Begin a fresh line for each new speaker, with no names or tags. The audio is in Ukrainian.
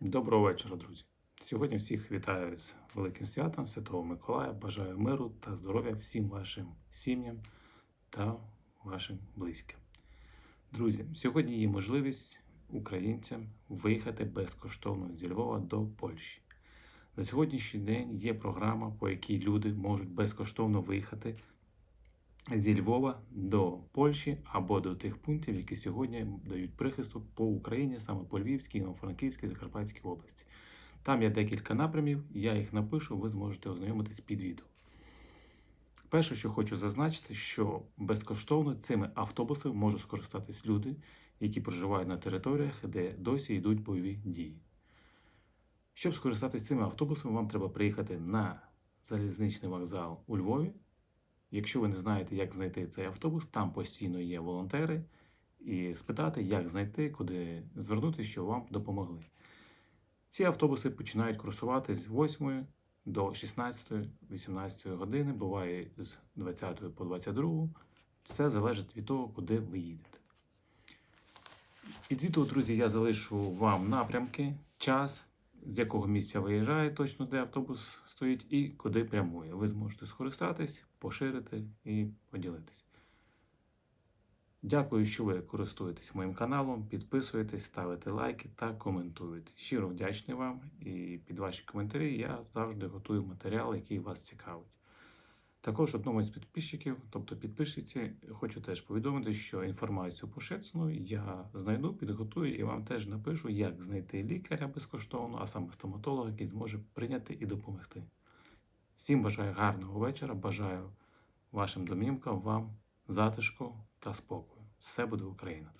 Доброго вечора, друзі. Сьогодні всіх вітаю з великим святом Святого Миколая. Бажаю миру та здоров'я всім вашим сім'ям та вашим близьким. Друзі, сьогодні є можливість українцям виїхати безкоштовно зі Львова до Польщі. На сьогоднішній день є програма, по якій люди можуть безкоштовно виїхати зі Львова до Польщі або до тих пунктів, які сьогодні дають прихисток по Україні, саме по Львівській, Івано-Франківській, Закарпатській області. Там є декілька напрямів, я їх напишу, ви зможете ознайомитись під відео. Перше, що хочу зазначити, що безкоштовно цими автобусами можуть скористатись люди, які проживають на територіях, де досі йдуть бойові дії. Щоб скористатися цими автобусами, вам треба приїхати на залізничний вокзал у Львові. Якщо ви не знаєте, як знайти цей автобус, там постійно є волонтери, і спитати, як знайти, куди звернутися, щоб вам допомогли. Ці автобуси починають курсувати з 8 до 16-18 години, буває з 20 по 22. Все залежить від того, куди ви їдете. Під відео, друзі, я залишу вам напрямки, час, з якого місця виїжджає, точно де автобус стоїть, і куди прямує. Ви зможете скористатись, поширити і поділитись. Дякую, що ви користуєтесь моїм каналом, підписуєтесь, ставите лайки та коментуєте. Щиро вдячний вам і під ваші коментарі я завжди готую матеріал, який вас цікавить. Також одному із підписчиків, тобто підписчиці, хочу теж повідомити, що інформацію по Шецну я знайду, підготую і вам теж напишу, як знайти лікаря безкоштовно, а саме стоматолога, який зможе прийняти і допомогти. Всім бажаю гарного вечора, бажаю вашим домівкам, вам затишку та спокою. Все буде Україна.